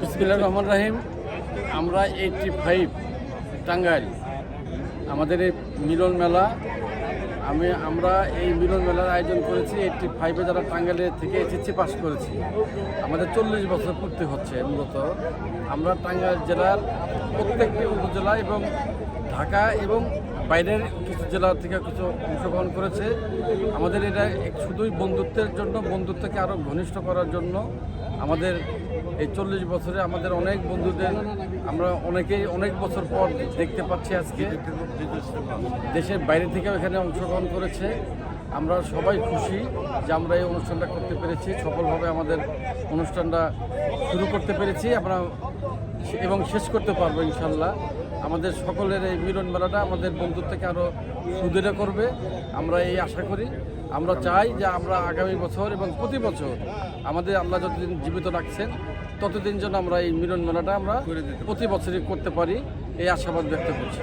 বিসমিল্লাহ রহমান রাহিম। আমরা eighty five Tangail, আমাদের এই মিলন মেলা। আমি, আমরা এই মিলন মেলার আয়োজন করেছি, এইটটি ফাইভে যারা টাঙ্গাইলের থেকে এসএসসি পাস করেছি। আমাদের চল্লিশ বছর পূর্তি হচ্ছে মূলত। আমরা টাঙ্গাইল জেলার প্রত্যেকটি উপজেলা এবং ঢাকা এবং বাইরের কিছু জেলা থেকে কিছু অংশগ্রহণ করেছে। আমাদের এটা শুধুই বন্ধুত্বের জন্য, বন্ধুত্বকে আরও ঘনিষ্ঠ করার জন্য। আমাদের এই চল্লিশ বছরে আমাদের অনেক বন্ধুদের আমরা অনেকেই অনেক বছর পর দেখতে পাচ্ছি আজকে। দেশের বাইরে থেকেও এখানে অংশগ্রহণ করেছে। আমরা সবাই খুশি যে আমরা এই অনুষ্ঠানটা করতে পেরেছি, সফলভাবে আমাদের অনুষ্ঠানটা শুরু করতে পেরেছি। আমরা এবং শেষ করতে পারব ইনশাল্লাহ। আমাদের সকলের এই মিলন মেলাটা আমাদের বন্ধুত্বকে আরও সুদৃঢ় করবে। আমরা এই আশা করি। আমরা চাই যে আমরা আগামী বছর এবং প্রতি বছর আমাদের আল্লাহ যতদিন জীবিত রাখছেন ততদিন যেন আমরা এই মিলন মেলাটা আমরা প্রতি বছরই করতে পারি। এই আশাবাদ ব্যক্ত করছি।